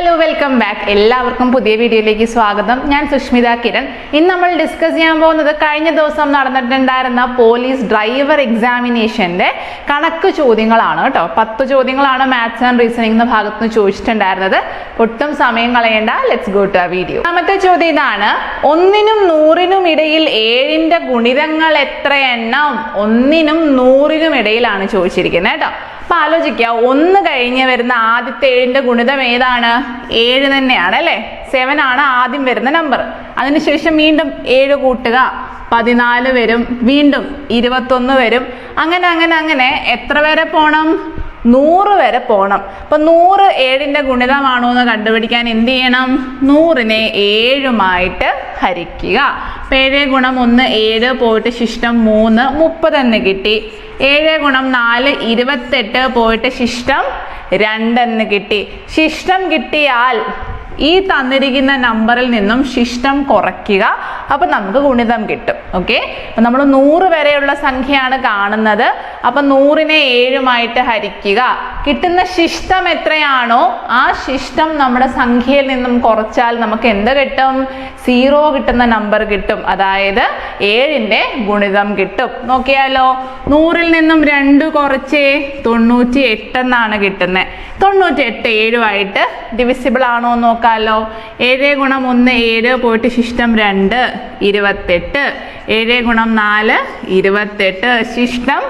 Hello welcome back എല്ലാവർക്കും പുതിയ വീഡിയോയിലേക്ക് സ്വാഗതം. ഞാൻ സുഷ്മിത കിരൺ. ഇന്ന് നമ്മൾ ഡിസ്കസ് ചെയ്യാൻ പോകുന്നത് കഴിഞ്ഞ ദിവസം നടന്നിട്ടുണ്ടായിരുന്ന പോലീസ് ഡ്രൈവർ എക്സാമിനേഷന്റെ കണക്ക് ചോദ്യങ്ങളാണ് കേട്ടോ. പത്ത് ചോദ്യങ്ങളാണ് മാത്സ് ആൻഡ് റീസണിംഗ് എന്ന ഭാഗത്ത് നിന്ന് ചോദിച്ചിട്ടുണ്ടായിരുന്നത്. ഒട്ടും സമയം കളയേണ്ട. ലെറ്റ്സ് ഗോ ടു വീഡിയോ രണ്ടാമത്തെ ചോദ്യം ഇതാണ്. ഒന്നിനും നൂറിനും ഇടയിൽ ഏഴിന്റെ ഗുണിതങ്ങൾ എത്ര എണ്ണം? ഒന്നിനും നൂറിനും ഇടയിലാണ് ചോദിച്ചിരിക്കുന്നത് കേട്ടോ. അപ്പൊ ആലോചിക്കുക ഒന്ന് കഴിഞ്ഞ് വരുന്ന ആദ്യത്തെ ഏഴിന്റെ ഗുണിതം ഏതാണ്? ഏഴ് തന്നെയാണ് അല്ലെ? സെവൻ ആണ് ആദ്യം വരുന്ന നമ്പർ അതിനുശേഷം വീണ്ടും ഏഴ് കൂട്ടുക പതിനാല് വരും വീണ്ടും ഇരുപത്തൊന്ന് വരും. അങ്ങനെ അങ്ങനെ അങ്ങനെ. എത്ര വരെ പോണം? നൂറ് വരെ പോണം. അപ്പൊ നൂറ് ഏഴിന്റെ ഗുണിതമാണോ എന്ന് കണ്ടുപിടിക്കാൻ എന്ത് ചെയ്യണം? നൂറിനെ ഏഴുമായിട്ട് ഹരിക്കുക. അപ്പൊ ഏഴ് ഗുണം ഒന്ന് ഏഴ് പോയിട്ട് ശിഷ്ടം മൂന്ന് മുപ്പത് എന്ന് കിട്ടി. ഏഴ് ഗുണം നാല് ഇരുപത്തെട്ട് പോയിട്ട് ശിഷ്ടം രണ്ടെന്ന് കിട്ടി. ശിഷ്ടം കിട്ടിയാൽ ഈ തന്നിരിക്കുന്ന നമ്പറിൽ നിന്നും ശിഷ്ടം കുറയ്ക്കുക. അപ്പൊ നമുക്ക് ഗുണിതം കിട്ടും. ഓക്കെ നമ്മൾ നൂറ് വരെയുള്ള സംഖ്യയാണ് കാണുന്നത്. അപ്പൊ നൂറിനെ ഏഴുമായിട്ട് ഹരിക്കുക. കിട്ടുന്ന ശിഷ്ടം എത്രയാണോ ആ ശിഷ്ടം നമ്മുടെ സംഖ്യയിൽ നിന്നും കുറച്ചാൽ നമുക്ക് എന്ത് കിട്ടും? സീറോ കിട്ടുന്ന നമ്പർ കിട്ടും. അതായത് ഏഴിന്റെ ഗുണിതം കിട്ടും. നോക്കിയാലോ? നൂറിൽ നിന്നും രണ്ട് കുറച്ചേ തൊണ്ണൂറ്റി എട്ട് എന്നാണ് കിട്ടുന്നത് തൊണ്ണൂറ്റി എട്ട് ഏഴുമായിട്ട് ഡിവിസിബിൾ ആണോ എന്ന് നോക്കാമല്ലോ ഏഴ് ഗുണം ഒന്ന് ഏഴ് പോയിട്ട് ശിഷ്ടം രണ്ട് ഇരുപത്തെട്ട്. ഏഴ് ഗുണം നാല് ഇരുപത്തെട്ട്. ശിഷ്ടം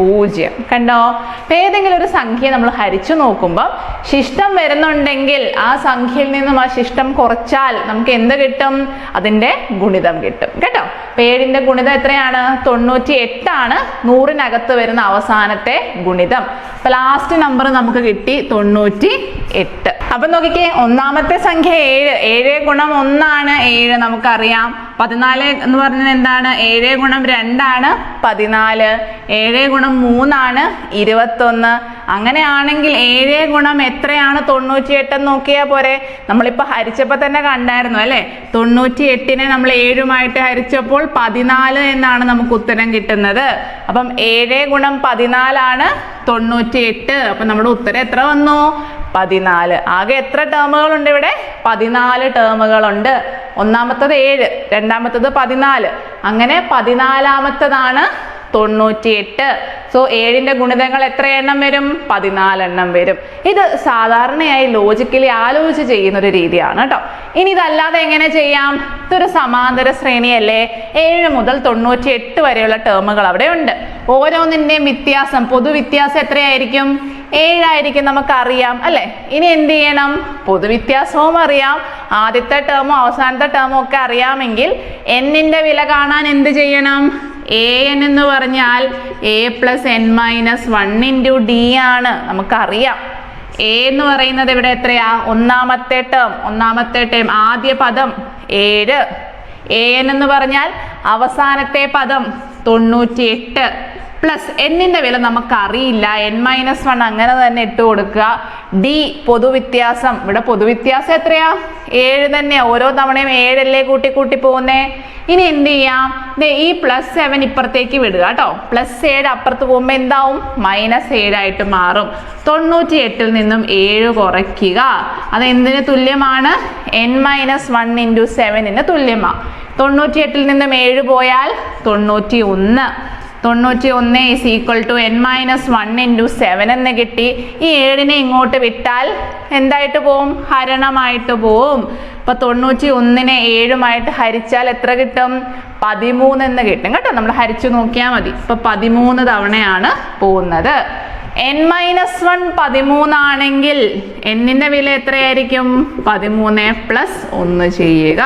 പൂജ്യം. കണ്ടോ? ഇപ്പൊ ഏതെങ്കിലും ഒരു സംഖ്യ നമ്മൾ ഹരിച്ചു നോക്കുമ്പോൾ ശിഷ്ടം വരുന്നുണ്ടെങ്കിൽ ആ സംഖ്യയിൽ നിന്നും ആ ശിഷ്ടം കുറച്ചാൽ നമുക്ക് എന്ത് കിട്ടും? അതിന്റെ ഗുണിതം കിട്ടും. കേട്ടോ? ഏഴിന്റെ ഗുണിതം എത്രയാണ്? തൊണ്ണൂറ്റി എട്ടാണ് നൂറിനകത്ത് വരുന്ന അവസാനത്തെ ഗുണിതം. അപ്പൊ ലാസ്റ്റ് നമ്പർ നമുക്ക് കിട്ടി തൊണ്ണൂറ്റി എട്ട് അപ്പൊ നോക്കിക്കേ ഒന്നാമത്തെ സംഖ്യ ഏഴ്. ഏഴ് ഗുണം ഒന്നാണ് ഏഴ് നമുക്കറിയാം. പതിനാല് എന്ന് പറഞ്ഞത് എന്താണ്? ഏഴ് ഗുണം രണ്ടാണ് പതിനാല്. ഏഴ് ഗുണം മൂന്നാണ് ഇരുപത്തൊന്ന്. അങ്ങനെയാണെങ്കിൽ ഏഴ് ഗുണം എത്രയാണ്? തൊണ്ണൂറ്റി എട്ട് എന്ന് നോക്കിയാൽ പോരെ. നമ്മളിപ്പോൾ ഹരിച്ചപ്പോൾ തന്നെ കണ്ടായിരുന്നു അല്ലേ? തൊണ്ണൂറ്റി എട്ടിനെ നമ്മൾ ഏഴുമായിട്ട് ഹരിച്ചപ്പോൾ പതിനാല് എന്നാണ് നമുക്ക് ഉത്തരം കിട്ടുന്നത്. അപ്പം ഏഴ് ഗുണം പതിനാലാണ് തൊണ്ണൂറ്റി എട്ട് അപ്പം നമ്മുടെ ഉത്തരം എത്ര വന്നു? പതിനാല്. ആകെ എത്ര ടേമുകൾ ഉണ്ട് ഇവിടെ? പതിനാല് ടേമുകളുണ്ട്. ഒന്നാമത്തത് ഏഴ് രണ്ടാമത്തത് പതിനാല്. അങ്ങനെ പതിനാലാമത്തതാണ് തൊണ്ണൂറ്റിയെട്ട്. സോ ഏഴിന്റെ ഗുണിതങ്ങൾ എത്ര എണ്ണം വരും? പതിനാലെണ്ണം വരും. ഇത് സാധാരണയായി ലോജിക്കലി ആലോചിച്ച് ചെയ്യുന്ന ഒരു രീതിയാണ് കേട്ടോ ഇനി ഇതല്ലാതെ എങ്ങനെ ചെയ്യാം? ഇതൊരു സമാന്തര ശ്രേണിയല്ലേ? ഏഴ് മുതൽ തൊണ്ണൂറ്റി എട്ട് വരെയുള്ള ടേമുകൾ അവിടെ ഉണ്ട് ഓരോന്നിന്റെയും വ്യത്യാസം പൊതുവ്യത്യാസം എത്രയായിരിക്കും? ഏഴായിരിക്കും നമുക്കറിയാം അല്ലേ? ഇനി എന്ത് ചെയ്യണം? പൊതുവ്യത്യാസവും അറിയാം. ആദ്യത്തെ ടേമും അവസാനത്തെ ടേമും ഒക്കെ അറിയാമെങ്കിൽ എന്നിന്റെ വില കാണാൻ എന്ത് ചെയ്യണം? എ എൻ എന്ന് പറഞ്ഞാൽ A plus N minus one into D ആണ്. നമുക്കറിയാം. എ എന്ന് പറയുന്നത് ഇവിടെ എത്രയാ? ഒന്നാമത്തെ ടേം ഒന്നാമത്തെ ടേം ആദ്യ പദം ഏഴ്. എ എൻ എന്ന് പറഞ്ഞാൽ അവസാനത്തെ പദം തൊണ്ണൂറ്റി എട്ട് പ്ലസ് എന്നിന്റെ വില നമുക്ക് അറിയില്ല എൻ മൈനസ് വൺ അങ്ങനെ തന്നെ ഇട്ട് കൊടുക്കുക. ഡി പൊതുവ്യത്യാസം. ഇവിടെ പൊതുവ്യത്യാസം എത്രയാ? ഏഴ് തന്നെയാ. ഓരോ തവണയും ഏഴല്ലേ കൂട്ടി കൂട്ടി പോകുന്നേ? ഇനി എന്ത് ചെയ്യാം? ഈ പ്ലസ് സെവൻ ഇപ്പുറത്തേക്ക് വിടുക കേട്ടോ. പ്ലസ് ഏഴ് അപ്പുറത്ത് പോകുമ്പോൾ എന്താവും? മൈനസ് ഏഴായിട്ട് മാറും. തൊണ്ണൂറ്റി എട്ടിൽ നിന്നും ഏഴ് കുറയ്ക്കുക. അത് എന്തിന് തുല്യമാണ്? എൻ മൈനസ് വൺ ഇന്റു സെവനിന് തുല്യമാണ് തൊണ്ണൂറ്റി എട്ടിൽ നിന്നും ഏഴ് പോയാൽ തൊണ്ണൂറ്റി ഒന്ന് തൊണ്ണൂറ്റി ഒന്ന് is equal to N minus one into seven എന്ന് കിട്ടി. ഈ ഏഴിനെ ഇങ്ങോട്ട് വിട്ടാൽ എന്തായിട്ട് പോവും? ഹരണമായിട്ട് പോവും. അപ്പൊ തൊണ്ണൂറ്റി ഒന്നിനെ ഏഴുമായിട്ട് ഹരിച്ചാൽ എത്ര കിട്ടും? പതിമൂന്ന് എന്ന് കിട്ടും. കേട്ടോ നമ്മൾ ഹരിച്ചു നോക്കിയാൽ മതി. ഇപ്പൊ പതിമൂന്ന് തവണയാണ് പോകുന്നത്. എൻ മൈനസ് വൺ പതിമൂന്നാണെങ്കിൽ എന്നിന്റെ വില എത്രയായിരിക്കും? പതിമൂന്ന് പ്ലസ് ഒന്ന് ചെയ്യുക.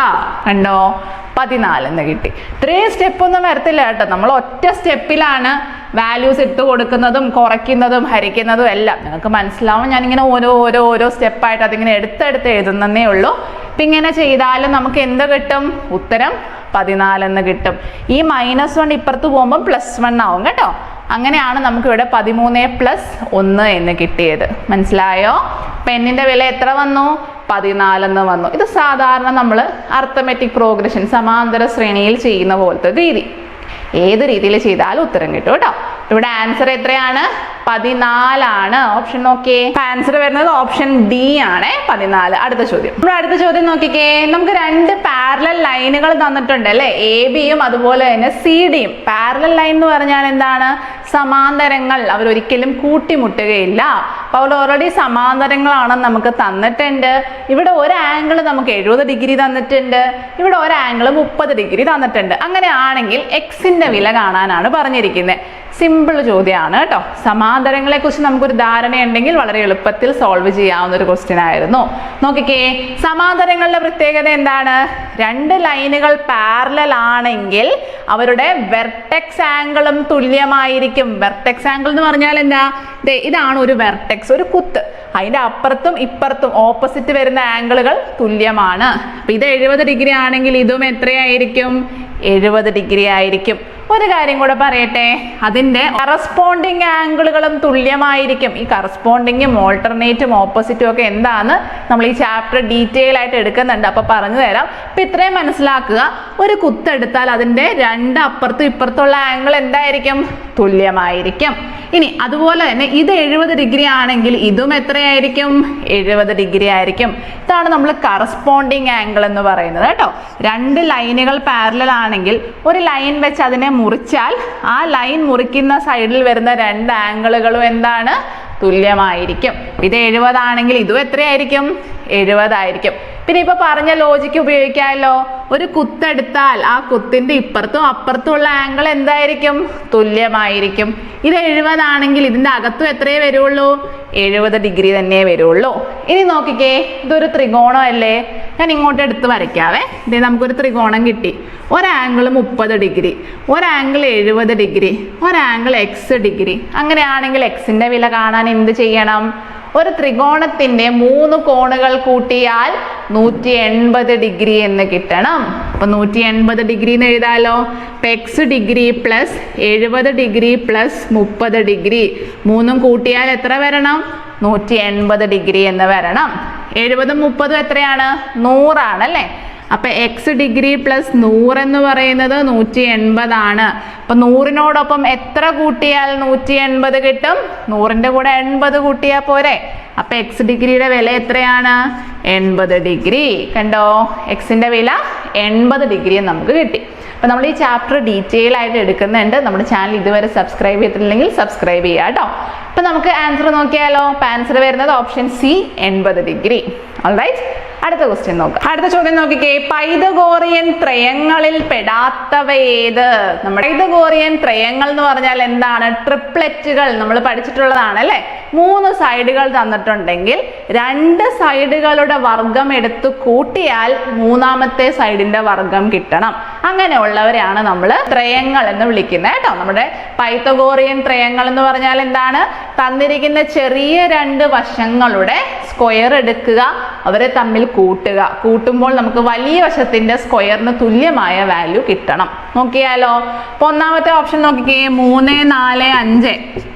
കണ്ടോ? പതിനാലെന്ന് കിട്ടി. ഇത്രയും സ്റ്റെപ്പ് ഒന്നും വരത്തില്ല കേട്ടോ. നമ്മൾ ഒറ്റ സ്റ്റെപ്പിലാണ് വാല്യൂസ് ഇട്ട് കൊടുക്കുന്നതും കുറയ്ക്കുന്നതും ഹരിക്കുന്നതും എല്ലാം. നിങ്ങൾക്ക് മനസ്സിലാവും. ഞാനിങ്ങനെ ഓരോ ഓരോ ഓരോ സ്റ്റെപ്പായിട്ട് അതിങ്ങനെ എടുത്തെടുത്ത് എഴുതുന്നതേ ഉള്ളൂ. അപ്പം ഇങ്ങനെ ചെയ്താലും നമുക്ക് എന്ത് കിട്ടും? ഉത്തരം പതിനാലെന്ന് കിട്ടും. ഈ മൈനസ് വൺ ഇപ്പുറത്ത് പോകുമ്പോൾ പ്ലസ് വൺ ആവും കേട്ടോ. അങ്ങനെയാണ് നമുക്ക് ഇവിടെ പതിമൂന്ന് പ്ലസ് ഒന്ന് എന്ന് കിട്ടിയത്. മനസ്സിലായോ? പെന്നിന്റെ വില എത്ര വന്നു? പതിനാലെന്ന് വന്നു. ഇത് സാധാരണ നമ്മൾ അർത്ഥമെറ്റിക് പ്രോഗ്രഷൻ സമാന്തര ശ്രേണിയിൽ ചെയ്യുന്ന പോലത്തെ രീതി. ഏത് രീതിയിൽ ചെയ്താലും ഉത്തരം കിട്ടും കേട്ടോ. ഇവിടെ ആൻസർ എത്രയാണ്? പതിനാലാണ്. ഓപ്ഷൻ നോക്കിയേ. ആൻസർ വരുന്നത് ഓപ്ഷൻ ഡി ആണ്. പതിനാല്. അടുത്ത ചോദ്യം. നമ്മുടെ അടുത്ത ചോദ്യം നോക്കിക്കേ. നമുക്ക് രണ്ട് പാരലൽ ലൈനുകൾ തന്നിട്ടുണ്ട് അല്ലെ? എ ബിയും അതുപോലെ തന്നെ സി ഡിയും പാരലൽ ലൈൻ എന്ന് പറഞ്ഞാൽ എന്താണ്? സമാന്തരങ്ങൾ അവർ ഒരിക്കലും കൂട്ടിമുട്ടുകയില്ല. അപ്പോൾ അവർ ഓൾറെഡി സമാന്തരങ്ങളാണ് നമുക്ക് തന്നിട്ടുണ്ട്. ഇവിടെ ഒരു ആംഗിൾ നമുക്ക് എഴുപത് ഡിഗ്രി തന്നിട്ടുണ്ട്. ഇവിടെ ഒരു ആംഗിൾ മുപ്പത് ഡിഗ്രി തന്നിട്ടുണ്ട്. അങ്ങനെയാണെങ്കിൽ എക്സിന്റെ വില കാണാനാണ് പറഞ്ഞിരിക്കുന്നത്. സിമ്പിൾ ചോദ്യമാണ് കേട്ടോ. സമാന്തരങ്ങളെ കുറിച്ച് നമുക്കൊരു ധാരണയുണ്ടെങ്കിൽ വളരെ എളുപ്പത്തിൽ സോൾവ് ചെയ്യാവുന്ന ഒരു ക്വസ്റ്റ്യൻ ആയിരുന്നു. നോക്കിക്കേ സമാന്തരങ്ങളുടെ പ്രത്യേകത എന്താണ്? രണ്ട് ലൈനുകൾ പാരലൽ ആണെങ്കിൽ അവരുടെ വെർട്ടെക്സ് ആംഗിളും തുല്യമായിരിക്കും. വെർട്ടെക്സ് ആംഗിൾ എന്ന് പറഞ്ഞാൽ എന്താ? ഇതാണ് ഒരു വെർട്ടെക്സ് ഒരു കുത്ത്. അതിന്റെ അപ്പുറത്തും ഇപ്പുറത്തും ഓപ്പോസിറ്റ് വരുന്ന ആംഗിളുകൾ തുല്യമാണ്. അപ്പൊ ഇത് എഴുപത് ഡിഗ്രി ആണെങ്കിൽ ഇതും എത്രയായിരിക്കും? എഴുപത് ഡിഗ്രി ആയിരിക്കും. ഒരു കാര്യം കൂടെ പറയട്ടെ. അതിന്റെ കറസ്പോണ്ടിങ് ആംഗിളുകളും തുല്യമായിരിക്കും. ഈ കറസ്പോണ്ടിങ്ങും ഓൾട്ടർനേറ്റും ഓപ്പോസിറ്റും ഒക്കെ എന്താണ് നമ്മൾ ഈ ചാപ്റ്റർ ഡീറ്റെയിൽ ആയിട്ട് എടുക്കുന്നുണ്ട്. അപ്പോൾ പറഞ്ഞു തരാം. അപ്പം ഇത്രയും മനസ്സിലാക്കുക. ഒരു കുത്തെടുത്താൽ അതിന്റെ രണ്ട് അപ്പുറത്തും ഇപ്പുറത്തുള്ള ആംഗിൾ എന്തായിരിക്കും? തുല്യമായിരിക്കും. ഇനി അതുപോലെ തന്നെ ഇത് എഴുപത് ഡിഗ്രി ആണെങ്കിൽ ഇതും എത്രയായിരിക്കും? എഴുപത് ഡിഗ്രി ആയിരിക്കും. ഇതാണ് നമ്മൾ കറസ്പോണ്ടിങ് ആംഗിൾ എന്ന് പറയുന്നത് കേട്ടോ. രണ്ട് ലൈനുകൾ പാരലൽ ആണെങ്കിൽ ഒരു ലൈൻ വെച്ച് അതിനെ മുറിച്ചാൽ ആ ലൈൻ മുറിക്കുന്ന സൈഡിൽ വരുന്ന രണ്ട് ആംഗിളുകളും എന്താണ്? തുല്യമായിരിക്കും. ഇത് എഴുപതാണെങ്കിൽ ഇതും എത്രയായിരിക്കും? എഴുപതായിരിക്കും. പിന്നെ ഇപ്പൊ പറഞ്ഞ ലോജിക്ക് ഉപയോഗിക്കാമല്ലോ ഒരു കുത്തെടുത്താൽ ആ കുത്തിന്റെ ഇപ്പുറത്തും അപ്പുറത്തുമുള്ള ആംഗിൾ എന്തായിരിക്കും? തുല്യമായിരിക്കും. ഇത് എഴുപതാണെങ്കിൽ ഇതിന്റെ അകത്തും എത്രയേ വരുള്ളൂ? എഴുപത് ഡിഗ്രി തന്നെ വരുള്ളൂ. ഇനി നോക്കിക്കേ ഇതൊരു ത്രികോണം അല്ലേ ഞാൻ ഇങ്ങോട്ട് എടുത്ത് വരയ്ക്കാവേ. ഇതേ നമുക്കൊരു ത്രികോണം കിട്ടി. ഒരാംഗിൾ മുപ്പത് ഡിഗ്രി ഒരാംഗിൾ എഴുപത് ഡിഗ്രി ഒരാംഗിൾ എക്സ് ഡിഗ്രി അങ്ങനെയാണെങ്കിൽ എക്സിന്റെ വില കാണാൻ എന്ത് ചെയ്യണം? ഒരു ത്രികോണത്തിന്റെ മൂന്ന് കോണുകൾ കൂട്ടിയാൽ നൂറ്റി എൺപത് ഡിഗ്രി എന്ന് കിട്ടണം. അപ്പൊ നൂറ്റി എൺപത് ഡിഗ്രി എന്ന് എഴുതാലോ? അപ്പൊ എക്സ് ഡിഗ്രി പ്ലസ് എഴുപത് ഡിഗ്രി പ്ലസ് മുപ്പത് ഡിഗ്രി. മൂന്നും കൂട്ടിയാൽ എത്ര വരണം? നൂറ്റി എൺപത് ഡിഗ്രി എന്ന് വരണം. എഴുപതും മുപ്പതും എത്രയാണ്? നൂറാണ് അല്ലേ അപ്പൊ എക്സ് ഡിഗ്രി പ്ലസ് നൂറ് എന്ന് പറയുന്നത് നൂറ്റി എൺപതാണ് അപ്പൊ നൂറിനോടൊപ്പം എത്ര കൂട്ടിയാൽ നൂറ്റി എൺപത് കിട്ടും? നൂറിന്റെ കൂടെ എൺപത് കൂട്ടിയാൽ പോരെ. അപ്പൊ എക്സ് ഡിഗ്രിയുടെ വില എത്രയാണ്? എൺപത് ഡിഗ്രി. കണ്ടോ? എക്സിന്റെ വില എൺപത് ഡിഗ്രി നമുക്ക് കിട്ടി. അപ്പൊ നമ്മൾ ഈ ചാപ്റ്റർ ഡീറ്റെയിൽ ആയിട്ട് എടുക്കുന്നുണ്ട്. നമ്മുടെ ചാനൽ ഇതുവരെ സബ്സ്ക്രൈബ് ചെയ്തിട്ടില്ലെങ്കിൽ സബ്സ്ക്രൈബ് ചെയ്യുക കേട്ടോ. അപ്പൊ നമുക്ക് ആൻസർ നോക്കിയാലോ? അപ്പം ആൻസർ വരുന്നത് ഓപ്ഷൻ സി എൺപത് ഡിഗ്രി. ഓൾറൈറ്റ് അടുത്ത ക്വസ്റ്റ്യൻ നോക്കാം. അടുത്ത ചോദ്യം നോക്കിക്കേ. പൈതഗോറിയൻ ത്രയങ്ങളിൽ പെടാത്തവ ഏത്? നമ്മുടെ പൈതഗോറിയൻ ത്രയങ്ങൾ എന്ന് പറഞ്ഞാൽ എന്താണ്? ട്രിപ്ലെറ്റുകൾ നമ്മൾ പഠിച്ചിട്ടുള്ളതാണ് അല്ലെ? മൂന്ന് സൈഡുകൾ തന്നിട്ടുണ്ടെങ്കിൽ രണ്ട് സൈഡുകളുടെ വർഗം എടുത്ത് കൂട്ടിയാൽ മൂന്നാമത്തെ സൈഡിന്റെ വർഗം കിട്ടണം. അങ്ങനെയുള്ളവരെയാണ് നമ്മൾ ത്രയങ്ങൾ എന്ന് വിളിക്കുന്നത് കേട്ടോ. നമ്മുടെ പൈത്തഗോറിയൻ ത്രയങ്ങൾ എന്ന് പറഞ്ഞാൽ എന്താണ്? തന്നിരിക്കുന്ന ചെറിയ രണ്ട് വശങ്ങളുടെ സ്ക്വയർ എടുക്കുക അവരെ തമ്മിൽ കൂട്ടുക. കൂട്ടുമ്പോൾ നമുക്ക് വലിയ വശത്തിന്റെ സ്ക്വയറിന് തുല്യമായ വാല്യൂ കിട്ടണം. നോക്കിയാലോ? അപ്പൊ ഒന്നാമത്തെ ഓപ്ഷൻ നോക്കിക്കേ. മൂന്ന് നാല് അഞ്ച്.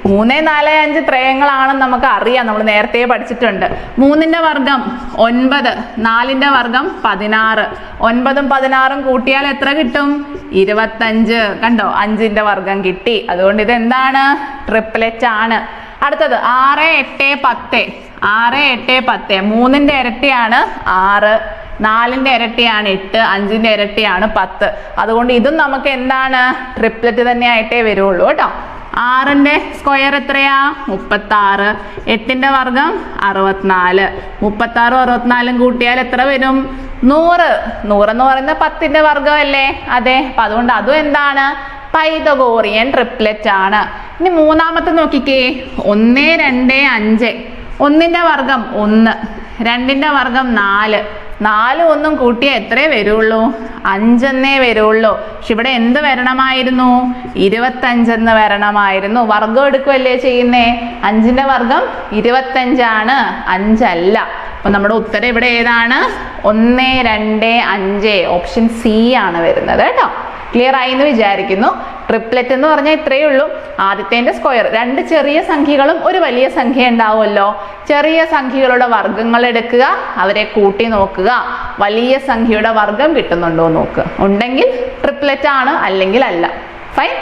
മൂന്ന് നാല് അഞ്ച് ത്രയങ്ങളാണെന്ന് നമുക്ക് അറിയാം നമ്മൾ നേരത്തെ പഠിച്ചിട്ടുണ്ട്. മൂന്നിന്റെ വർഗം ഒൻപത് നാലിന്റെ വർഗം പതിനാറ്. ഒൻപതും പതിനാറും കൂട്ടിയാൽ എത്ര കിട്ടും? ഇരുപത്തഞ്ച്. കണ്ടോ? അഞ്ചിന്റെ വർഗം കിട്ടി. അതുകൊണ്ട് ഇത് എന്താണ് ട്രിപ്ലെറ്റ് ആണ്. അടുത്തത് ആറ് എട്ട് പത്ത്. ആറ് എട്ട് പത്ത്. മൂന്നിന്റെ ഇരട്ടിയാണ് ആറ്. നാലിന്റെ ഇരട്ടിയാണ് എട്ട്. അഞ്ചിന്റെ ഇരട്ടിയാണ് പത്ത്. അതുകൊണ്ട് ഇതും നമുക്ക് എന്താണ്? ട്രിപ്ലെറ്റ് തന്നെ ആയിട്ടേ വരുള്ളൂ. കേട്ടോ? ആറിന്റെ സ്ക്വയർ എത്രയാ? മുപ്പത്തി ആറ് എട്ടിന്റെ വർഗം അറുപത്തിനാല്. മുപ്പത്തി ആറും അറുപത്തിനാലും കൂട്ടിയാൽ എത്ര വരും? നൂറ്. നൂറെന്ന് പറയുന്നത് പത്തിന്റെ വർഗമല്ലേ? അതെ. അപ്പൊ അതുകൊണ്ട് അതും എന്താണ്? പൈതഗോറിയൻ ട്രിപ്ലെറ്റ് ആണ്. ഇനി മൂന്നാമത്തെ നോക്കിക്കേ. ഒന്ന് രണ്ട് അഞ്ച്. ഒന്നിന്റെ വർഗം ഒന്ന്. രണ്ടിന്റെ വർഗം നാല്. നാല് ഒന്നും കൂട്ടിയാൽ എത്രേ വരുള്ളൂ? അഞ്ചെന്നേ വരുള്ളൂ. പക്ഷെ ഇവിടെ എന്ത് വരണമായിരുന്നു? ഇരുപത്തഞ്ചെന്ന് വരണമായിരുന്നു. വർഗം എടുക്കുകയല്ലേ ചെയ്യുന്നേ? അഞ്ചിന്റെ വർഗം ഇരുപത്തഞ്ചാണ്. അഞ്ചല്ല. അപ്പൊ നമ്മുടെ ഉത്തരം ഇവിടെ ഏതാണ്? ഒന്ന് രണ്ട് അഞ്ച്. ഓപ്ഷൻ സി ആണ് വരുന്നത് കേട്ടോ. ക്ലിയർ ആയി എന്ന് വിചാരിക്കുന്നു. ട്രിപ്ലെറ്റ് എന്ന് പറഞ്ഞാൽ ഇത്രയേ ഉള്ളൂ. ആദ്യത്തേന്റെ സ്ക്വയർ രണ്ട് ചെറിയ സംഖ്യകളും ഒരു വലിയ സംഖ്യ ഉണ്ടാവുമല്ലോ. ചെറിയ സംഖ്യകളുടെ വർഗങ്ങൾ എടുക്കുക അവരെ കൂട്ടി നോക്കുക. വലിയ സംഖ്യയുടെ വർഗം കിട്ടുന്നുണ്ടോ നോക്കുക. ഉണ്ടെങ്കിൽ ട്രിപ്ലെറ്റ് ആണ് അല്ലെങ്കിൽ അല്ല. ഫൈൻ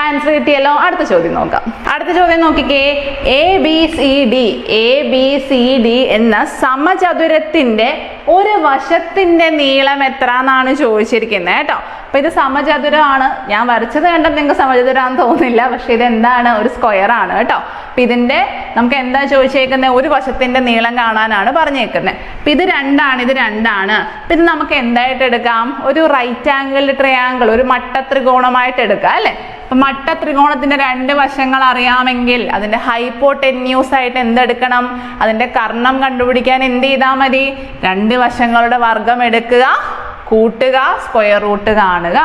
ആൻസർ കിട്ടിയല്ലോ. അടുത്ത ചോദ്യം നോക്കാം. അടുത്ത ചോദ്യം നോക്കിക്കേ. A B C D A B C D എന്ന സമചതുരത്തിന്റെ ഒരു വശത്തിന്റെ നീളം എത്ര എന്നാണ് ചോദിച്ചിരിക്കുന്നത് കേട്ടോ. അപ്പൊ ഇത് സമചതുരമാണ്. ഞാൻ വരച്ചത് കണ്ടപ്പോൾ നിങ്ങൾക്ക് സമചതുരാന്ന് തോന്നില്ല പക്ഷെ ഇത് എന്താണ് ഒരു സ്ക്വയർ ആണ് കേട്ടോ. അപ്പൊ ഇതിന്റെ നമുക്ക് എന്താ ചോദിച്ചേക്കുന്നത് ഒരു വശത്തിന്റെ നീളം കാണാനാണ് പറഞ്ഞേക്കുന്നത് അപ്പൊ ഇത് രണ്ടാണ് ഇത് രണ്ടാണ്. അപ്പൊ ഇത് നമുക്ക് എന്തായിട്ട് എടുക്കാം? ഒരു റൈറ്റ് ആംഗിൾ ട്രയാങ്കിൾ ഒരു മട്ട ത്രികോണമായിട്ട് എടുക്കാം അല്ലെ? അപ്പൊ മട്ട ത്രികോണത്തിന്റെ രണ്ട് വശങ്ങൾ അറിയാമെങ്കിൽ അതിന്റെ ഹൈപ്പോട്ടെന്യൂസ് ആയിട്ട് എന്തെടുക്കണം? അതിന്റെ കർണം കണ്ടുപിടിക്കാൻ എന്ത് ചെയ്താൽ മതി? രണ്ട് വശങ്ങളുടെ വർഗം എടുക്കുക. കൂട്ടുക സ്ക്വയർ റൂട്ട് കാണുക.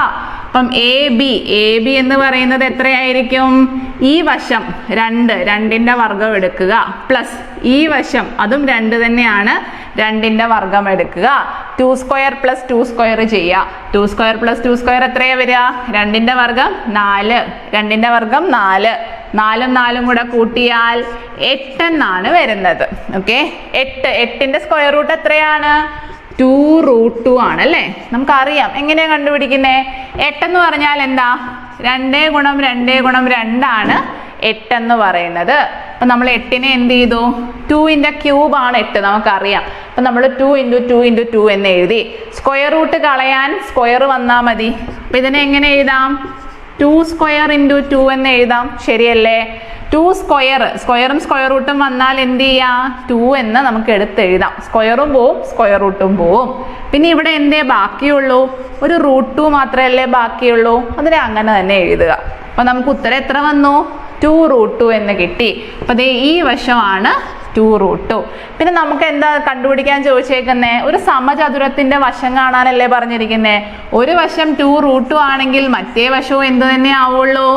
അപ്പം എ ബി എ ബി എന്ന് പറയുന്നത് എത്രയായിരിക്കും? ഈ വശം രണ്ട് രണ്ടിന്റെ വർഗം എടുക്കുക. പ്ലസ് ഈ വശം അതും രണ്ട് തന്നെയാണ് രണ്ടിന്റെ വർഗം എടുക്കുക. Two square plus two square ചെയ്യുക. Two square plus two square എത്രയാ വരിക? രണ്ടിന്റെ വർഗം നാല്. രണ്ടിന്റെ വർഗം നാല്. നാലും നാലും കൂടെ കൂട്ടിയാൽ എട്ടെന്നാണ് വരുന്നത്. ഓക്കെ എട്ട്. എട്ടിന്റെ സ്ക്വയർ റൂട്ട് എത്രയാണ്? ടു റൂട്ട് ടു ആണ് അല്ലേ? നമുക്കറിയാം. എങ്ങനെയാ കണ്ടുപിടിക്കുന്നേ? എട്ടെന്ന് പറഞ്ഞാൽ എന്താ? രണ്ടേ ഗുണം രണ്ടേ ഗുണം രണ്ടാണ് എട്ടെന്ന് പറയുന്നത്. അപ്പം നമ്മൾ എട്ടിനെ എന്ത് ചെയ്തു? ടുവിന്റെ ക്യൂബാണ് എട്ട് നമുക്കറിയാം. അപ്പം നമ്മൾ two into two into two എന്ന് എഴുതി. സ്ക്വയർ റൂട്ട് കളയാൻ സ്ക്വയർ വന്നാൽ മതി. അപ്പം ഇതിനെ എങ്ങനെ എഴുതാം? ടു സ്ക്വയർ ഇന്റു ടു എന്ന് എഴുതാം. ശരിയല്ലേ? To square. സ്ക്വയറും സ്ക്വയർ റൂട്ടും വന്നാൽ എന്ത് ചെയ്യാം? ടു എന്ന് നമുക്ക് എടുത്ത് എഴുതാം. സ്ക്വയറും പോവും സ്ക്വയർ റൂട്ടും പോവും. പിന്നെ ഇവിടെ എന്തേ ബാക്കിയുള്ളൂ? ഒരു റൂട്ട് ടു മാത്രമല്ലേ ബാക്കിയുള്ളൂ? അതിനെ അങ്ങനെ തന്നെ എഴുതുക. അപ്പോൾ നമുക്ക് ഉത്തരം എത്ര വന്നു? ടു റൂട്ട് ടു എന്ന് കിട്ടി. അപ്പോൾ ദേ ഈ വശമാണ് ടു റൂട്ട് പിന്നെ നമുക്ക് എന്താ കണ്ടുപിടിക്കാൻ ചോദിച്ചേക്കുന്നത് ഒരു സമചതുരത്തിന്റെ വശം കാണാനല്ലേ പറഞ്ഞിരിക്കുന്നത് ഒരു വശം ടു റൂട്ട് ആണെങ്കിൽ മറ്റേ വശവും എന്ത് തന്നെ ആവുള്ളൂ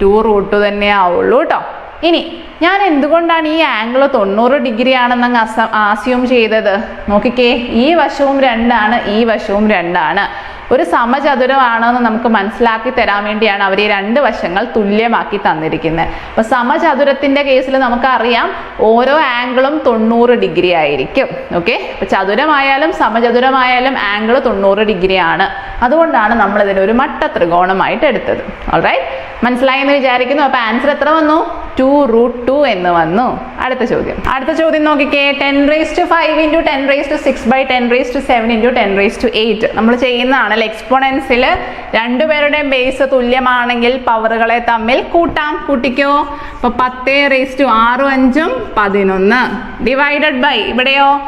ടു റൂട്ട് തന്നെ ആവുള്ളൂ കേട്ടോ ഇനി ഞാൻ എന്തുകൊണ്ടാണ് ഈ ആംഗിൾ തൊണ്ണൂറ് ഡിഗ്രി ആണെന്ന് അങ്ങ് അസ ആസ്യൂം ചെയ്തത്? നോക്കിക്കേ ഈ വശവും രണ്ടാണ് ഈ വശവും രണ്ടാണ്. ഒരു സമചതുരമാണെന്ന് നമുക്ക് മനസ്സിലാക്കി തരാൻ വേണ്ടിയാണ് അവർ ഈ രണ്ട് വശങ്ങൾ തുല്യമാക്കി തന്നിരിക്കുന്നത്. അപ്പൊ സമചതുരത്തിന്റെ കേസിൽ നമുക്കറിയാം ഓരോ ആംഗിളും തൊണ്ണൂറ് ഡിഗ്രി ആയിരിക്കും. ഓക്കെ അപ്പൊ ചതുരമായാലും സമചതുരമായാലും ആംഗിൾ തൊണ്ണൂറ് ഡിഗ്രി ആണ്. അതുകൊണ്ടാണ് ഒരു മട്ട ത്രികോണമായിട്ട് എടുത്തത്. ഓൾറൈറ്റ് മനസ്സിലായി എന്ന് വിചാരിക്കുന്നു? അപ്പൊ ആൻസർ എത്ര വന്നു? ടു റൂട്ട് ടു എന്ന് വന്നു. അടുത്ത ചോദ്യം. അടുത്ത ചോദ്യം നോക്കിക്കേ. Ten raise to five into ten raise to six by ten raise to seven into ten raise to eight നമ്മൾ ചെയ്യുന്നതാണല്ലോ? എക്സ്പോണൻസിൽ രണ്ടുപേരുടെയും ബേസ് തുല്യമാണെങ്കിൽ പവറുകളെ തമ്മിൽ കൂട്ടാം. കൂട്ടിക്കോ. അപ്പൊ പത്ത് റേസ് ടു ആറും അഞ്ചും പതിനൊന്ന്. ഡിവൈഡഡ് ബൈ ഇവിടെയോ?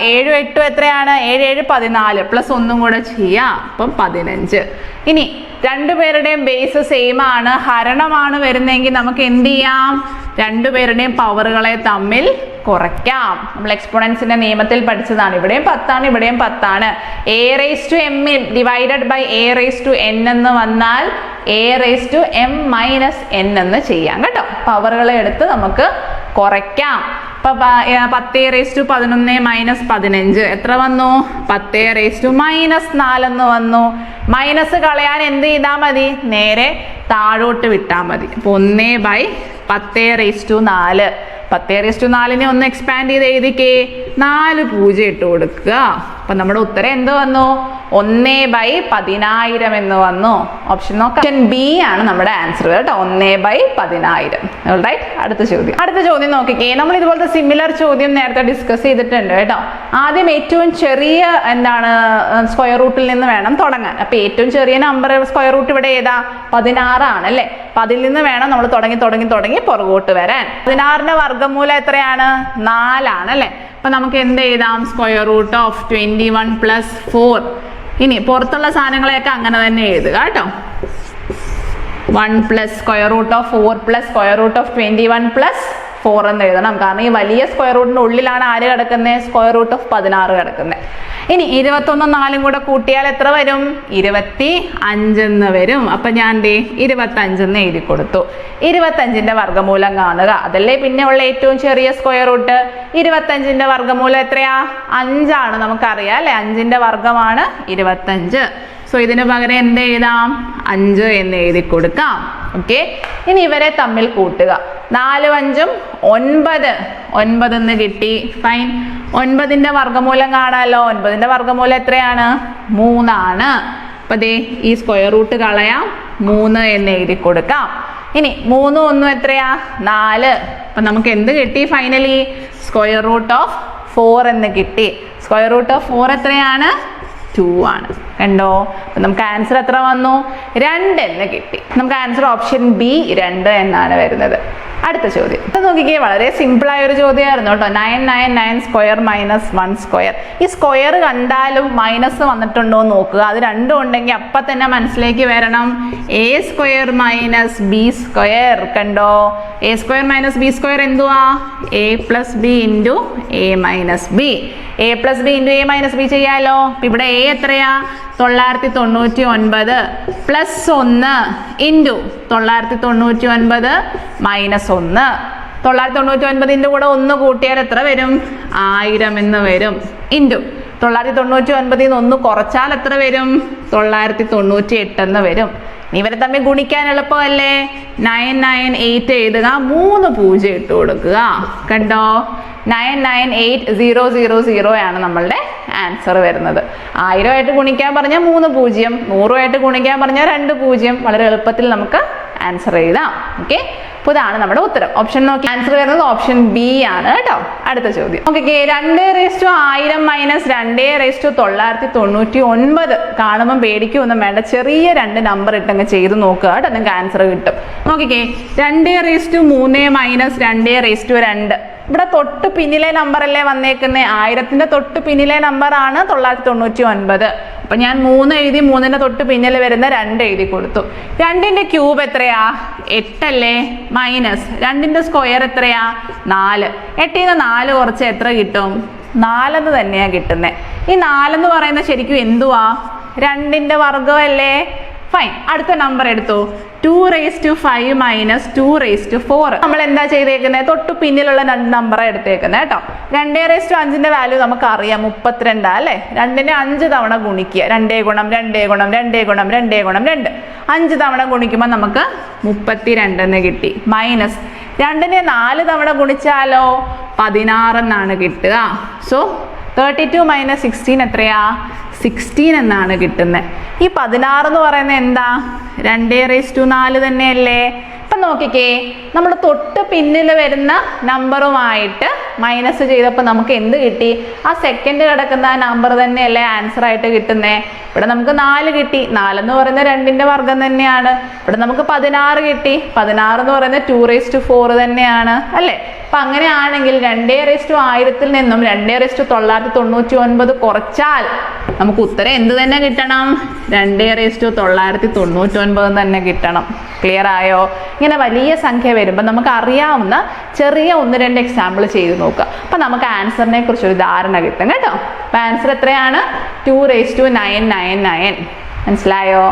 ഏഴും എട്ടും എത്രയാണ്? ഏഴ് ഏഴ് പതിനാല്. പ്ലസ് ഒന്നും കൂടെ ചെയ്യാം. അപ്പം പതിനഞ്ച്. ഇനി രണ്ടുപേരുടെയും ബേസ് സെയിം ആണ്. ഹരണമാണ് വരുന്നതെങ്കിൽ നമുക്ക് എന്ത് ചെയ്യാം? രണ്ടുപേരുടെയും പവറുകളെ തമ്മിൽ കുറയ്ക്കാം. നമ്മൾ എക്സ്പോണൻസിന്റെ നിയമത്തിൽ പഠിച്ചതാണ്. ഇവിടെയും പത്താണ് ഇവിടെയും പത്താണ്. A raise to M divided by A raise to N എന്ന് വന്നാൽ A raise to M minus N എന്ന് ചെയ്യാം കേട്ടോ. പവറുകളെ എടുത്ത് നമുക്ക് കുറയ്ക്കാം. ഇപ്പൊ പത്ത് റേസ് ടു പതിനൊന്ന് മൈനസ് പതിനഞ്ച്. എത്ര വന്നു? പത്ത് റേസ് ടു മൈനസ് നാലെന്ന് വന്നു. മൈനസ് കളയാൻ എന്ത് ചെയ്താൽ മതി? നേരെ താഴോട്ട് വിട്ടാൽ മതി. അപ്പൊ ഒന്ന് ബൈ പത്ത് റേസ് ടു നാല്. പത്ത് റേസ് ടു നാലിനെ ഒന്ന് എക്സ്പാൻഡ് ചെയ്ത് എഴുതിക്കേ. നാല് പൂജ്യം ഇട്ട് കൊടുക്കുക. അപ്പൊ നമ്മുടെ ഉത്തരം എന്ത് വന്നു? ഒന്നേ ബൈ പതിനായിരം എന്ന് വന്നു. ഓപ്ഷൻ നോക്കാം. ഓപ്ഷൻ ബി ആണ് നമ്മുടെ ആൻസർ കേട്ടോ. ഒന്നേ ബൈ പതിനായിരം. അടുത്ത ചോദ്യം. അടുത്ത ചോദ്യം നോക്കിക്കേ. നമ്മൾ ഇതുപോലത്തെ സിമിലർ ചോദ്യം നേരത്തെ ഡിസ്കസ് ചെയ്തിട്ടുണ്ട് കേട്ടോ. ആദ്യം ഏറ്റവും ചെറിയ എന്താണ് സ്ക്വയർ റൂട്ടിൽ നിന്ന് വേണം തുടങ്ങാൻ. അപ്പൊ ഏറ്റവും ചെറിയ നമ്പർ സ്ക്വയർ റൂട്ട് ഇവിടെ ഏതാ? പതിനാറാണ് അല്ലേ? അപ്പൊ അതിൽ നിന്ന് വേണം നമ്മൾ തുടങ്ങി തുടങ്ങി തുടങ്ങി പുറകോട്ട് വരാൻ. പതിനാറിന്റെ വർഗമൂലം എത്രയാണ്? നാലാണ് അല്ലേ? അപ്പൊ നമുക്ക് എന്ത് എഴുതാം? Square root of twenty one plus four ഇനി പുറത്തുള്ള സാധനങ്ങളെയൊക്കെ അങ്ങനെ തന്നെ എഴുതുക കേട്ടോ. One plus square root of four plus square root of twenty one plus four എന്ന് എഴുതണം. കാരണം ഈ വലിയ സ്ക്വയർ റൂട്ടിന് ഉള്ളിലാണ് ആര് കിടക്കുന്നത് സ്ക്വയർ റൂട്ട് ഓഫ് പതിനാറ് കിടക്കുന്നത് ഇനി ഇരുപത്തൊന്നും നാലും കൂടെ കൂട്ടിയാൽ എത്ര വരും? ഇരുപത്തി അഞ്ചെന്ന് വരും. അപ്പൊ ഞാൻ ദേ ഇരുപത്തി അഞ്ചെന്ന് എഴുതി കൊടുത്തു. ഇരുപത്തഞ്ചിന്റെ വർഗമൂലം കാണുക. അതല്ലേ പിന്നെ ഉള്ള ഏറ്റവും ചെറിയ സ്ക്വയർ റൂട്ട് ഇരുപത്തഞ്ചിന്റെ വർഗമൂലം എത്രയാ? അഞ്ചാണ് നമുക്കറിയാം അല്ലെ? അഞ്ചിന്റെ വർഗമാണ് ഇരുപത്തഞ്ച് സോ ഇതിന് പകരം എന്ത് എഴുതാം? അഞ്ച് എന്ന് എഴുതി കൊടുക്കാം. ഓക്കെ ഇനി ഇവരെ തമ്മിൽ കൂട്ടുക. നാലും അഞ്ചും ഒൻപത്. ഒൻപത് എന്ന് കിട്ടി. ഫൈൻ ഒൻപതിന്റെ വർഗമൂലം കാണാമല്ലോ ഒൻപതിന്റെ വർഗമൂലം എത്രയാണ്? മൂന്നാണ്. അപ്പൊ ദേ ഈ സ്ക്വയർ റൂട്ട് കളയാം. മൂന്ന് എന്ന് എഴുതി കൊടുക്കാം. ഇനി മൂന്നും ഒന്നും എത്രയാ? നാല്. അപ്പൊ നമുക്ക് എന്ത് കിട്ടി finally square root of four എന്ന് കിട്ടി. സ്ക്വയർ റൂട്ട് ഓഫ് ഫോർ എത്രയാണ്? ടു ആണ്. കണ്ടോ? അപ്പൊ നമുക്ക് ആൻസർ എത്ര വന്നു? രണ്ട് എന്ന് കിട്ടി. നമുക്ക് ആൻസർ ഓപ്ഷൻ ബി രണ്ട് എന്നാണ് വരുന്നത്. അടുത്ത ചോദ്യം. ഇത് നോക്കിക്കേ വളരെ സിമ്പിൾ ആയ ഒരു ചോദ്യമായിരുന്നു കേട്ടോ. Nine nine nine square minus one square ഈ സ്ക്വയർ കണ്ടാലും മൈനസ് വന്നിട്ടുണ്ടോ എന്ന് നോക്കുക. അത് രണ്ടും ഉണ്ടെങ്കിൽ അപ്പം തന്നെ മനസ്സിലേക്ക് വരണം. A square minus B square കണ്ടോ? A square minus B square എന്തുവാ? A plus B into A minus B A plus B into A minus B ചെയ്യാലോ? ഇവിടെ എ എത്രയാ? തൊള്ളായിരത്തി തൊണ്ണൂറ്റി ഒൻപത് പ്ലസ് ഒന്ന് ഇന്റു തൊള്ളായിരത്തി തൊണ്ണൂറ്റി ഒൻപത് മൈനസ് ഒന്ന്. തൊള്ളായിരത്തി തൊണ്ണൂറ്റി ഒൻപതിന്റെ കൂടെ ഒന്ന് കൂട്ടിയാൽ എത്ര വരും? ആയിരം എന്ന് വരും. ഇന്റു തൊള്ളായിരത്തി തൊണ്ണൂറ്റി ഒൻപതിൽ നിന്ന് ഒന്ന് കുറച്ചാൽ എത്ര വരും? തൊള്ളായിരത്തി തൊണ്ണൂറ്റി എട്ട് എന്ന് വരും. ഇവരെ തമ്മിൽ ഗുണിക്കാൻ എളുപ്പമല്ലേ? നയൻ നയൻ എയ്റ്റ് എഴുതുക. മൂന്ന് പൂജ്യം ഇട്ട് കൊടുക്കുക. കണ്ടോ? Nine nine eight zero zero zero ആണ് നമ്മളുടെ ആൻസർ വരുന്നത്. ആയിരമായിട്ട് ഗുണിക്കാൻ പറഞ്ഞാൽ മൂന്ന് പൂജ്യം നൂറുമായിട്ട് ഗുണിക്കാൻ പറഞ്ഞാൽ രണ്ട് പൂജ്യം. വളരെ എളുപ്പത്തിൽ നമുക്ക് ആൻസർ എഴുതാം. ഓക്കെ അപ്പോൾ ഇതാണ് നമ്മുടെ ഉത്തരം. ഓപ്ഷൻ നോക്കി. ആൻസർ വരുന്നത് ഓപ്ഷൻ ബി ആണ് കേട്ടോ. അടുത്ത ചോദ്യം. ഓക്കെ രണ്ട് റേസ് ടു ആയിരം മൈനസ് രണ്ട് റേസ് ടു തൊള്ളായിരത്തി തൊണ്ണൂറ്റി ഒൻപത് കാണുമ്പോൾ പേടിക്കൊന്നും വേണ്ട. ചെറിയ രണ്ട് നമ്പർ ഇട്ടങ്ങ് ചെയ്ത് നോക്കുക കേട്ടോ. നിങ്ങൾക്ക് ആൻസർ കിട്ടും. നോക്കിക്കേ രണ്ട് റേസ് ടു മൂന്ന് മൈനസ് രണ്ട് റേസ് ടു രണ്ട്. ഇവിടെ തൊട്ട് പിന്നിലെ നമ്പർ അല്ലേ വന്നേക്കുന്നത് ആയിരത്തിന്റെ തൊട്ട് പിന്നിലെ നമ്പർ ആണ് തൊള്ളായിരത്തി തൊണ്ണൂറ്റി ഒൻപത് അപ്പൊ ഞാൻ മൂന്ന് എഴുതി മൂന്നിന്റെ തൊട്ട് പിന്നിൽ വരുന്ന രണ്ട് എഴുതി കൊടുത്തു. രണ്ടിന്റെ ക്യൂബ് എത്രയാ? എട്ടല്ലേ? മൈനസ് രണ്ടിന്റെ സ്ക്വയർ എത്രയാ? നാല്. എട്ടിൽ നിന്ന് നാല് കുറച്ച് എത്ര കിട്ടും? നാലെന്ന് തന്നെയാ കിട്ടുന്നത് ഈ നാലെന്ന് പറയുന്നത് ശരിക്കും എന്തുവാ? രണ്ടിന്റെ വർഗമല്ലേ ഫൈൻ അടുത്ത നമ്പർ എടുത്തു. Two raise to five minus two raise to four നമ്മൾ എന്താ ചെയ്തേക്കുന്നത് തൊട്ട് പിന്നിലുള്ള രണ്ട് നമ്പർ എടുത്തേക്കുന്നത് കേട്ടോ. രണ്ടേ റേസ് ടു അഞ്ചിന്റെ വാല്യൂ നമുക്ക് അറിയാം മുപ്പത്തിരണ്ടാ അല്ലേ? രണ്ടിനെ അഞ്ച് തവണ ഗുണിക്കുക. രണ്ടേ ഗുണം രണ്ടേ ഗുണം രണ്ടേ ഗുണം രണ്ടേ ഗുണം രണ്ട്. അഞ്ച് തവണ ഗുണിക്കുമ്പോൾ നമുക്ക് മുപ്പത്തി രണ്ടെന്ന് കിട്ടി. മൈനസ് രണ്ടിനെ നാല് തവണ ഗുണിച്ചാലോ? പതിനാറെന്നാണ് കിട്ടുക. So thirty two minus sixteen എത്രയാ? സിക്സ്റ്റീൻ എന്നാണ് കിട്ടുന്നത് ഈ പതിനാറ് എന്ന് പറയുന്നത് എന്താ? രണ്ടേ റേസ് ടു നാല് തന്നെയല്ലേ? ഇപ്പം നോക്കിക്കേ നമ്മുടെ തൊട്ട് പിന്നിൽ വരുന്ന നമ്പറുമായിട്ട് മൈനസ് ചെയ്തപ്പോൾ നമുക്ക് എന്ത് കിട്ടി? ആ സെക്കൻഡ് കിടക്കുന്ന ആ നമ്പർ തന്നെയല്ലേ ആൻസർ ആയിട്ട് കിട്ടുന്നേ? ഇവിടെ നമുക്ക് നാല് കിട്ടി. നാലെന്ന് പറയുന്ന രണ്ടിന്റെ വർഗം തന്നെയാണ്. ഇവിടെ നമുക്ക് പതിനാറ് കിട്ടി. പതിനാറ് എന്ന് പറയുന്നത് ടു റേസ് ടു ഫോർ തന്നെയാണ്. അല്ലേ? അപ്പം അങ്ങനെയാണെങ്കിൽ രണ്ടേ റേസ് ടു ആയിരത്തിൽ നിന്നും രണ്ടേ റേസ് ടു തൊള്ളായിരത്തി തൊണ്ണൂറ്റി ഒൻപത് കുറച്ചാൽ നമുക്ക് ഉത്തരം എന്ത് തന്നെ കിട്ടണം? രണ്ടേ റേസ് ടു തൊള്ളായിരത്തി തൊണ്ണൂറ്റി ഒൻപത് തന്നെ കിട്ടണം. ക്ലിയർ ആയോ? ഇങ്ങനെ വലിയ സംഖ്യ വരുമ്പോൾ നമുക്ക് അറിയാവുന്ന ചെറിയ ഒന്ന് രണ്ട് എക്സാമ്പിൾ ചെയ്ത് നോക്കുക. അപ്പം നമുക്ക് ആൻസറിനെ കുറിച്ച് ഒരു ധാരണ കിട്ടും കേട്ടോ. അപ്പം ആൻസർ എത്രയാണ്? Two raise to nine nine nine മനസ്സിലായോ?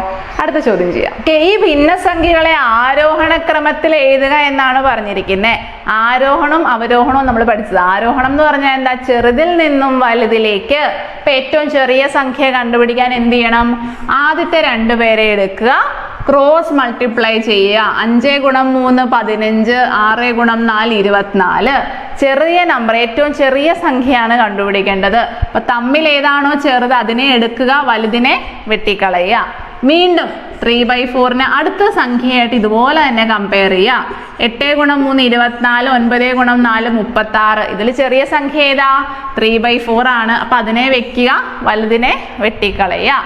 അടുത്ത ചോദ്യം ചെയ്യാം. ഓക്കെ ഈ ഭിന്നസംഖ്യകളെ ആരോഹണ ക്രമത്തിൽ എഴുതുക എന്നാണ് പറഞ്ഞിരിക്കുന്നത് ആരോഹണം അവരോഹണവും നമ്മൾ പഠിച്ചത്. ആരോഹണം എന്ന് പറഞ്ഞാൽ എന്താ? ചെറുതിൽ നിന്നും വലുതിലേക്ക്. ഇപ്പൊ ഏറ്റവും ചെറിയ സംഖ്യ കണ്ടുപിടിക്കാൻ എന്ത് ചെയ്യണം? ആദ്യത്തെ രണ്ട് പേരെ എടുക്കുക. ക്രോസ് മൾട്ടിപ്ലൈ ചെയ്യുക. അഞ്ച് ഗുണം മൂന്ന് പതിനഞ്ച് ആറ് ഗുണം നാല് ഇരുപത്തിനാല്. ചെറിയ നമ്പർ ഏറ്റവും ചെറിയ സംഖ്യയാണ് കണ്ടുപിടിക്കേണ്ടത്. അപ്പൊ തമ്മിൽ ഏതാണോ ചെറുത് അതിനെ എടുക്കുക വലുതിനെ വെട്ടിക്കളയുക. വീണ്ടും ത്രീ ബൈ ഫോറിന് അടുത്ത സംഖ്യയായിട്ട് ഇതുപോലെ തന്നെ കമ്പയർ ചെയ്യുക. എട്ട് ഗുണം മൂന്ന് ഇരുപത്തിനാല് ഒൻപത് ഗുണം നാല് മുപ്പത്തി ആറ് ഇതിൽ ചെറിയ സംഖ്യ ഏതാ? ത്രീ ബൈ ഫോർ ആണ്. അപ്പൊ അതിനെ വെക്കുക വലുതിനെ വെട്ടിക്കളയുക.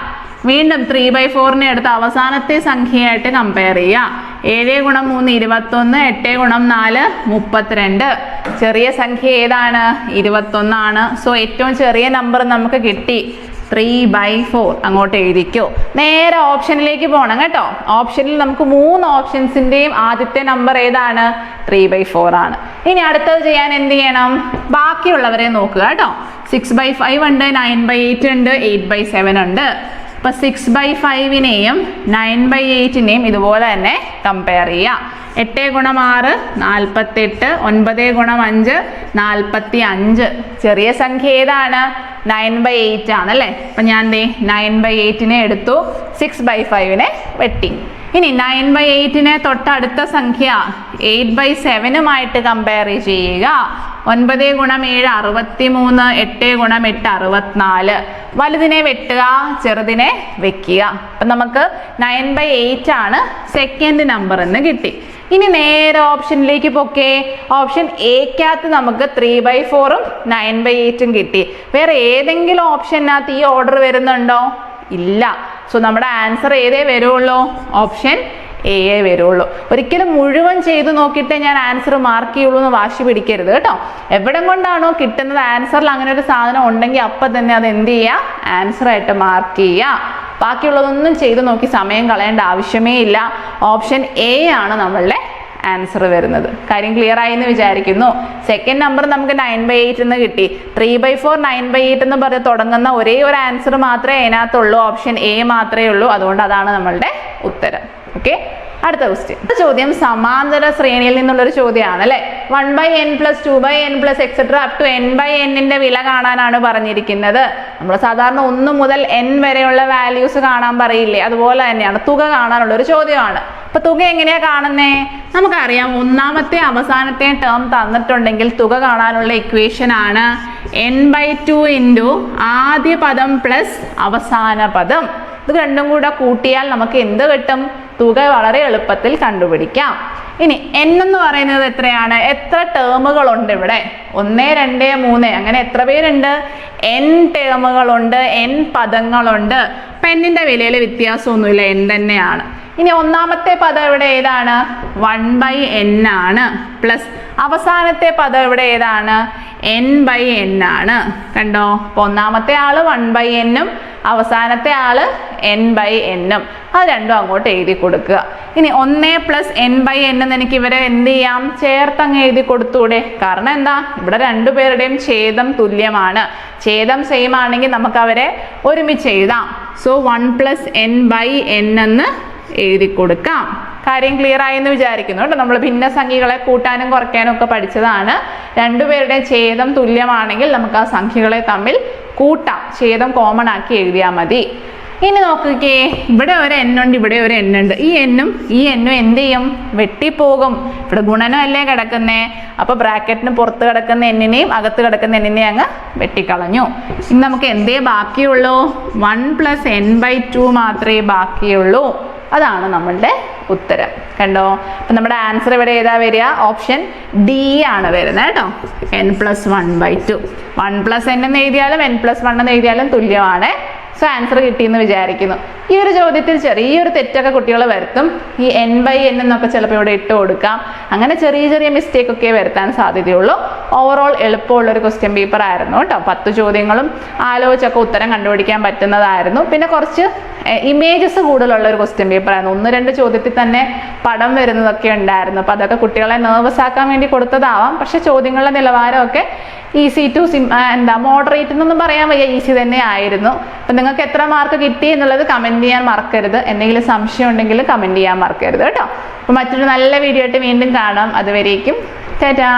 വീണ്ടും ത്രീ ബൈ ഫോറിനെ എടുത്ത് അവസാനത്തെ സംഖ്യയായിട്ട് കമ്പയർ ചെയ്യുക ഏഴ് ഗുണം മൂന്ന് ഇരുപത്തൊന്ന് എട്ട് ഗുണം നാല് മുപ്പത്തിരണ്ട്. ചെറിയ സംഖ്യ ഏതാണ്? ഇരുപത്തൊന്നാണ്. സോ ഏറ്റവും ചെറിയ നമ്പർ നമുക്ക് കിട്ടി. ത്രീ ബൈ ഫോർ അങ്ങോട്ട് എഴുതിക്കോ. നേരെ ഓപ്ഷനിലേക്ക് പോകണം കേട്ടോ. ഓപ്ഷനിൽ നമുക്ക് മൂന്ന് ഓപ്ഷൻസിന്റെയും ആദ്യത്തെ നമ്പർ ഏതാണ്? ത്രീ ബൈ ഫോർ ആണ്. ഇനി അടുത്തത് ചെയ്യാൻ എന്ത് ചെയ്യണം? ബാക്കിയുള്ളവരെ നോക്കുക കേട്ടോ. സിക്സ് ബൈ ഫൈവ് ഉണ്ട് നയൻ ബൈ എയ്റ്റ് ഉണ്ട് എയ്റ്റ് ബൈ സെവൻ ഉണ്ട്. ഇപ്പൊ സിക്സ് ബൈ ഫൈവിനെയും നയൻ ബൈ എയ്റ്റിനെയും ഇതുപോലെ തന്നെ കമ്പയർ ചെയ്യാം. എട്ട് ഗുണം ആറ് നാൽപ്പത്തെട്ട് ഒൻപത് ഗുണം അഞ്ച് നാൽപ്പത്തി അഞ്ച് ചെറിയ സംഖ്യ ഏതാണ്? നയൻ ബൈ എയ്റ്റ് ആണ് അല്ലേ? അപ്പം ഞാൻ ദേ നയൻ ബൈ എയ്റ്റിനെ എടുത്തു സിക്സ് ബൈ ഫൈവിനെ വെട്ടി. ഇനി നയൻ ബൈ എയ്റ്റിനെ തൊട്ടടുത്ത സംഖ്യ എയ്റ്റ് ബൈ സെവനുമായിട്ട് കമ്പയർ ചെയ്യുക. ഒൻപത് ഗുണം ഏഴ് അറുപത്തി മൂന്ന് എട്ട് ഗുണം എട്ട് അറുപത്തിനാല്. വലുതിനെ വെട്ടുക ചെറുതിനെ വെക്കുക. അപ്പം നമുക്ക് നയൻ ബൈ എയ്റ്റ് ആണ് സെക്കൻഡ് നമ്പർ എന്ന് കിട്ടി. ഇനി നേരെ ഓപ്ഷനിലേക്ക് പോക്കേ. ഓപ്ഷൻ എക്കകത്ത് നമുക്ക് ത്രീ ബൈ ഫോറും നയൻ ബൈ എയ്റ്റും കിട്ടി. വേറെ ഏതെങ്കിലും ഓപ്ഷനകത്ത് ഈ ഓർഡർ വരുന്നുണ്ടോ? ഇല്ല. സോ നമ്മുടെ ആൻസർ ഏതേ വരുള്ളൂ? ഓപ്ഷൻ എ വരുള്ളൂ. ഒരിക്കലും മുഴുവൻ ചെയ്ത് നോക്കിയിട്ട് ഞാൻ ആൻസർ മാർക്ക് ചെയ്യുള്ളൂ എന്ന് വാശി പിടിക്കരുത് കേട്ടോ. എവിടെ കൊണ്ടാണോ കിട്ടുന്നത് ആൻസറിൽ അങ്ങനെ ഒരു സാധനം ഉണ്ടെങ്കിൽ അപ്പം തന്നെ അത് എന്ത് ചെയ്യുക ആൻസർ ആയിട്ട് മാർക്ക് ചെയ്യുക ബാക്കിയുള്ളതൊന്നും ചെയ്ത് നോക്കി സമയം കളയേണ്ട ആവശ്യമേ ഇല്ല. ഓപ്ഷൻ എ ആണ് നമ്മളുടെ ആൻസർ വരുന്നത്. കാര്യം ക്ലിയർ ആയി എന്ന് വിചാരിക്കുന്നു. സെക്കൻഡ് നമ്പർ നമുക്ക് നയൻ ബൈ എയ്റ്റ് എന്ന് കിട്ടി. Three by four nine by eight എന്ന് പറഞ്ഞ് തുടങ്ങുന്ന ഒരേ ഒരു ആൻസർ മാത്രമേ അതിനകത്തുള്ളൂ. ഓപ്ഷൻ എ മാത്രമേ ഉള്ളൂ. അതുകൊണ്ട് അതാണ് നമ്മളുടെ ഉത്തരം. ഓക്കെ അടുത്ത ക്വസ്റ്റ്യൻ ചോദ്യം സമാന്തര ശ്രേണിയിൽ നിന്നുള്ളൊരു ചോദ്യമാണ് അല്ലെ? One by N plus two by N plus etcetera up to N by എന്നിന്റെ വില കാണാനാണ് പറഞ്ഞിരിക്കുന്നത്. നമ്മൾ സാധാരണ ഒന്ന് മുതൽ എൻ വരെയുള്ള വാല്യൂസ് കാണാൻ പറയില്ലേ? അതുപോലെ തന്നെയാണ് തുക കാണാനുള്ള ഒരു ചോദ്യമാണ്. അപ്പൊ തുക എങ്ങനെയാ കാണുന്നേ? നമുക്കറിയാം ഒന്നാമത്തെ അവസാനത്തെ ടേം തന്നിട്ടുണ്ടെങ്കിൽ തുക കാണാനുള്ള ഇക്വേഷൻ ആണ് എൻ ബൈ ടു ഇന്റു ആദ്യ പദം പ്ലസ് അവസാന പദം. ഇത് രണ്ടും കൂടെ കൂട്ടിയാൽ നമുക്ക് എന്ത് കിട്ടും? തുക വളരെ എളുപ്പത്തിൽ കണ്ടുപിടിക്കാം. ഇനി എൻ എന്ന് പറയുന്നത് എത്രയാണ്? എത്ര ടേമുകളുണ്ട് ഇവിടെ? ഒന്ന് രണ്ട് മൂന്ന്. അങ്ങനെ എത്ര പേരുണ്ട്? n ടേമുകളുണ്ട് എൻ പദങ്ങളുണ്ട്. പെന്നിന്റെ വിലയിൽ വ്യത്യാസമൊന്നുമില്ല. എൻ തന്നെയാണ്. ഇനി ഒന്നാമത്തെ പദം ഇവിടെ ഏതാണ്? വൺ ബൈ എൻ ആണ്. പ്ലസ് അവസാനത്തെ പദം ഇവിടെ ഏതാണ്? എൻ ബൈ എൻ ആണ്. കണ്ടോ? അപ്പൊ ഒന്നാമത്തെ ആൾ വൺ ബൈ എന്നും അവസാനത്തെ ആൾ എൻ ബൈ എന്നും അത് രണ്ടും അങ്ങോട്ട് എഴുതി കൊടുക്കുക. ഇനി ഒന്നേ പ്ലസ് എൻ ബൈ എൻ എന്ന് എനിക്ക് ഇവരെ എന്ത് ചെയ്യാം? ചേർത്ത് അങ്ങ് എഴുതി കൊടുത്തൂടെ. കാരണം എന്താ? ഇവിടെ രണ്ടുപേരുടെയും ഛേദം തുല്യമാണ്. ഛേദം സെയിം ആണെങ്കിൽ നമുക്ക് അവരെ ഒരുമിച്ച് എഴുതാം. So one plus N by N എന്ന് എഴുതി കൊടുക്കാം. കാര്യം ക്ലിയർ ആയെന്ന് വിചാരിക്കുന്നു കേട്ടോ. നമ്മൾ ഭിന്ന സംഖ്യകളെ കൂട്ടാനും കുറയ്ക്കാനും ഒക്കെ പഠിച്ചതാണ്. രണ്ടുപേരുടെയും ഛേദം തുല്യമാണെങ്കിൽ നമുക്ക് ആ സംഖ്യകളെ തമ്മിൽ കൂട്ടാം. ഛേദം കോമൺ ആക്കി എഴുതിയാൽ മതി. ഇനി നോക്കിക്കേ. ഇവിടെ ഒരു എണ്ണുണ്ട് ഇവിടെ ഒരു എണ്ണുണ്ട് ഈ എണ്ണും ഈ എണ്ണും എന്ത് ചെയ്യും? വെട്ടിപ്പോകും. ഇവിടെ ഗുണനം അല്ലേ കിടക്കുന്നേ? അപ്പൊ ബ്രാക്കറ്റിന് പുറത്ത് കിടക്കുന്ന എണ്ണിനെയും അകത്ത് കിടക്കുന്ന എണ്ണിനെയും അങ്ങ് വെട്ടിക്കളഞ്ഞു. ഇനി നമുക്ക് എന്തേ ബാക്കിയുള്ളൂ? One plus N by two മാത്രമേ ബാക്കിയുള്ളൂ. അതാണ് നമ്മളുടെ ഉത്തരം. കണ്ടോ? അപ്പം നമ്മുടെ ആൻസർ ഇവിടെ ഏതാ വരിക? ഓപ്ഷൻ ഡി ആണ് വരുന്നത് കേട്ടോ. N plus one by two one plus N എന്ന് എഴുതിയാലും എൻ പ്ലസ് വൺ എന്ന് എഴുതിയാലും തുല്യമാണ്. സോ ആൻസർ കിട്ടിയെന്ന് വിചാരിക്കുന്നു. ഈ ഒരു ചോദ്യത്തിൽ ചെറിയൊരു തെറ്റൊക്കെ കുട്ടികളെ വരുത്തും. ഈ എൻ ബൈ എൻ എന്നൊക്കെ ചിലപ്പോൾ ഇവിടെ ഇട്ട് കൊടുക്കാം. അങ്ങനെ ചെറിയ ചെറിയ മിസ്റ്റേക്ക് ഒക്കെ വരുത്താൻ സാധ്യതയുള്ളൂ. ഓവറോൾ എളുപ്പമുള്ള ഒരു ക്വസ്റ്റ്യൻ പേപ്പർ ആയിരുന്നു കേട്ടോ. പത്ത് ചോദ്യങ്ങളും ആലോചിച്ചൊക്കെ ഉത്തരം കണ്ടുപിടിക്കാൻ പറ്റുന്നതായിരുന്നു. പിന്നെ കുറച്ച് ഇമേജസ് കൂടുതലുള്ള ഒരു ക്വസ്റ്റ്യൻ പേപ്പർ ആയിരുന്നു. ഒന്ന് രണ്ട് ചോദ്യത്തിൽ തന്നെ പടം വരുന്നതൊക്കെ ഉണ്ടായിരുന്നു. അപ്പോൾ അതൊക്കെ കുട്ടികളെ നെർവസ് ആക്കാൻ വേണ്ടി കൊടുത്തതാവാം. പക്ഷെ ചോദ്യങ്ങളുടെ നിലവാരമൊക്കെ ഈസി ടു സിം എന്താ മോഡറേറ്റ് എന്നൊന്നും പറയാൻ വയ്യ. ഈസി തന്നെ ആയിരുന്നു. അപ്പം നിങ്ങൾക്ക് എത്ര മാർക്ക് കിട്ടി എന്നുള്ളത് കമന്റ് ചെയ്യാൻ മറക്കരുത്. എന്തെങ്കിലും സംശയം ഉണ്ടെങ്കിൽ കമന്റ് ചെയ്യാൻ മറക്കരുത്. കേട്ടോ? അപ്പോൾ മറ്റൊരു നല്ല വീഡിയോ ആയിട്ട് വീണ്ടും കാണാം. അതുവരേക്കും. ടാറ്റാ.